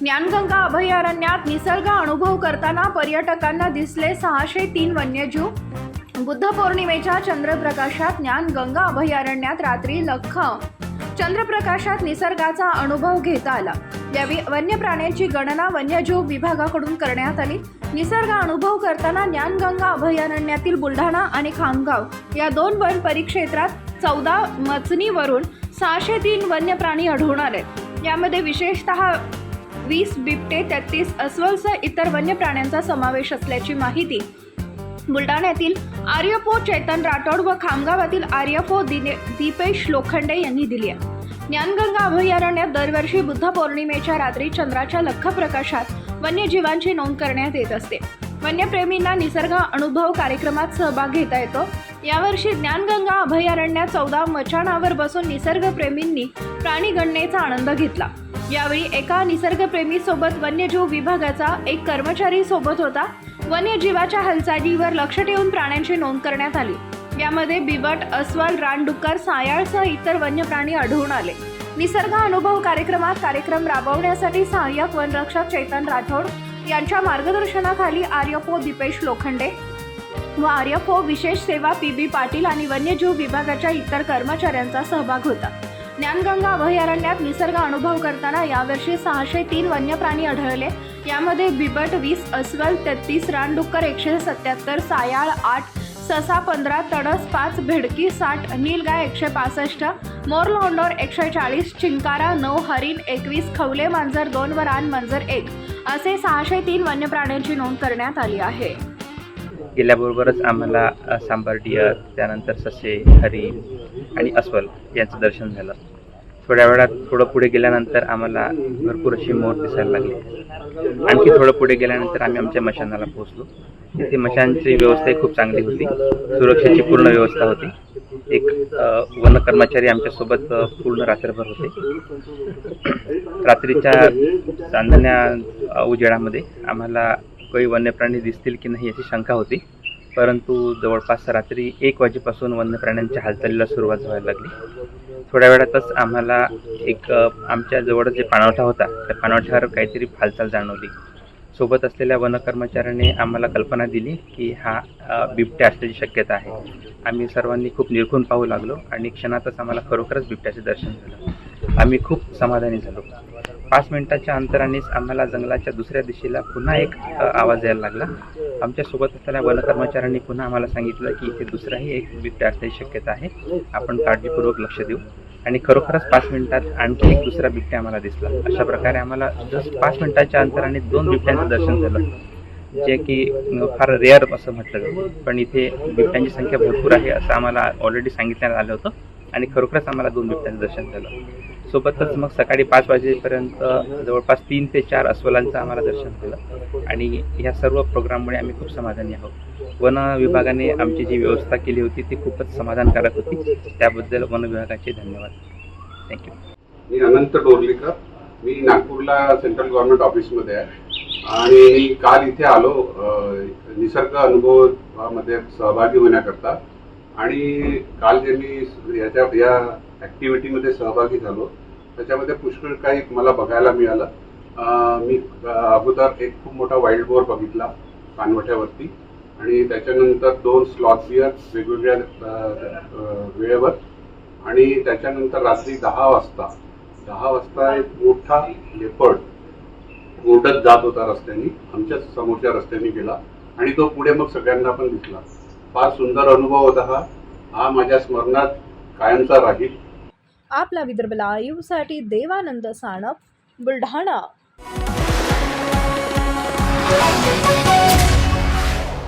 ज्ञानगंगा अभयारण्यात निसर्ग अनुभव करताना पर्यटकांना दिसले सहाशे तीन वन्यजीव. बुद्ध पौर्णिमेच्या चंद्रप्रकाशात ज्ञानगंगा अभयारण्यात रात्री लख. चंद्रप्रकाशात निसर्गाचा अनुभव घेता आला. यावेळी वन्य प्राण्यांची गणना वन्यजीव विभागाकडून करण्यात आली. निसर्ग अनुभव करताना ज्ञानगंगा अभयारण्यातील बुलढाणा आणि खामगाव या दोन वन परिक्षेत्रात चौदा मचनीवरून सहाशे तीन वन्य प्राणी आढळून आले यामध्ये विशेषतः वीस बिबटे तेहतीस अस्वलसह इतर वन्य प्राण्यांचा समावेश असल्याची माहिती बुलढाण्यातील आर्यपो चेतन राठोड व खामगावातील आर्यपो दिने दीपेश लोखंडे यांनी दिली आहे. ज्ञानगंगा अभयारण्यात दरवर्षी बुद्ध पौर्णिमेच्या रात्री चंद्राच्या लख प्रकाशात वन्यजीवांची नोंद करण्यात येत असते. वन्यप्रेमींना निसर्ग अनुभव कार्यक्रमात सहभाग घेता येतो. यावर्षी ज्ञानगंगा अभयारण्यात चौदा मचाणावर बसून निसर्गप्रेमींनी प्राणीगणनेचा आनंद घेतला. यावेळी एका निसर्गप्रेमी सोबत वन्यजीव विभागाचा एक कर्मचारी सोबत होता. वन्यजीवाच्या हालचालीवर लक्ष ठेवून प्राण्यांची नोंद करण्यात आली. यामध्ये बिबट अस्वल रानडुक्कर सायाळसह इतर वन्य प्राणी आढळून आले. निसर्ग अनुभव कार्यक्रमात कार्यक्रम राबवण्यासाठी सहाय्यक वनरक्षक चैतन राठोड यांच्या मार्गदर्शनाखाली आर्यपो दीपेश लोखंडे व ओ विशेष सेवा पी बी पाटील आणि वन्यजीव विभागाच्या इतर कर्मचाऱ्यांचा सहभाग होता. ज्ञानगंगा अभयारण्यात निसर्ग अनुभव करताना यावर्षी सहाशे तीन वन्य प्राणी आढळले. यामध्ये बिबट वीस अस्वल तेहतीस रानडुक्कर एकशे सत्याहत्तर सायाळ आठ ससा पंधरा तडस पाच भेडकी साठ नीलगाय एकशे पासष्ट मोरलोंडोर एकशे चाळीस चिंकारा नऊ हरिण एकवीस खवले मांजर दोन व रान मांजर एक असे सहाशे तीन वन्य प्राण्यांची नोंद करण्यात आली आहे. गेल्याबरोबरच आम्हाला अ, सांबार डिअर त्यानंतर ससे हरिण आणि अस्वल यांचं दर्शन झालं. थोड्या वेळात थोडं पुढे गेल्यानंतर आम्हाला भरपूर अशी मोर दिसायला लागली. आणखी थोडं पुढे गेल्यानंतर आम्ही आमच्या मशानाला पोहोचलो. तिथे मशांची व्यवस्थाही खूप चांगली होती. सुरक्षेची पूर्ण व्यवस्था होती. एक वन कर्मचारी आमच्यासोबत पूर्ण रात्रभर होते. रात्रीच्या चांदण्या उजेडामध्ये आम्हाला काही वन्यप्राणी दिसतील की नाही याची शंका होती. परंतु जवळपास रात्री एक वाजेपासून वन्यप्राण्यांच्या हालचालीला सुरुवात व्हायला लागली. थोड्या वेळातच आम्हाला एक आमच्या जवळ जे पाणवठा होता त्या पाणवठ्यावर काहीतरी हालचाल जाणवली. सोबत असलेल्या वन कर्मचाऱ्याने आम्हाला कल्पना दिली की हा बिबट्या असल्याची शक्यता आहे. आम्ही सर्वांनी खूप निरखून पाहू लागलो आणि क्षणातच आम्हाला खरोखरच बिबट्याचे दर्शन झालं. आम्ही खूप समाधानी झालो. पाच मिनिटाच्या अंतरानेच आम्हाला जंगलाच्या दुसऱ्या दिशेला पुन्हा एक आवाज यायला लागला. आमच्यासोबत असलेल्या वन कर्मचाऱ्यांनी पुन्हा आम्हाला सांगितलं की इथे दुसराही एक बिबट्या असण्याची शक्यता आहे. आपण काळजीपूर्वक लक्ष देऊ. आणि खरोखरच पाच मिनिटात आणखी एक दुसरा बिबट्या आम्हाला दिसला. अशा प्रकारे आम्हाला जस्ट पाच मिनिटाच्या अंतराने दोन बिबट्यांचं दर्शन झालं. जे की फार रेअर असं म्हटलं जातं. पण इथे बिबट्यांची संख्या भरपूर आहे असं आम्हाला ऑलरेडी सांगितण्यात आलं होतं. आणि खरोखरच आम्हाला दोन बिबट्यांचं दर्शन झालं. सोबतच मग सकाळी पाच वाजेपर्यंत जवळपास तीन ते चार अस्वलांचं आम्हाला दर्शन झालं. आणि ह्या सर्व प्रोग्राममुळे आम्ही खूप समाधानी आहोत. वन विभागाने आमची जी व्यवस्था केली होती ती खूपच समाधानकारक होती. त्याबद्दल वन विभागाचे धन्यवाद. थँक्यू मी अनंत डोरलीकर. मी नागपूरला सेंट्रल गव्हर्नमेंट ऑफिसमध्ये आहे. आणि काल इथे आलो. निसर्ग अनुभवामध्ये सहभागी होण्याकरता. आणि काल जे मी याच्या या ॲक्टिव्हिटीमध्ये सहभागी झालो त्याच्यामध्ये पुष्कळ काही मला बघायला मिळालं. मी अगोदर एक खूप मोठा वाईल्ड बोर बघितला पानवठ्यावरती. आणि त्याच्यानंतर दोन स्लॉथ बिअर वेगवेगळ्या वेळेवर. आणि त्याच्यानंतर रात्री दहा वाजता दहा वाजता एक मोठा लेपर्ड ओढत जात होता रस्त्याने आमच्या समोरच्या रस्त्याने गेला. आणि तो पुढे मग सगळ्यांना पण दिसला. फार सुंदर अनुभव होता हा. हा माझ्या स्मरणात कायमचा राहील. आपला विदर्भ लाईव्हसाठी देवानंद साणप बुलढाणा.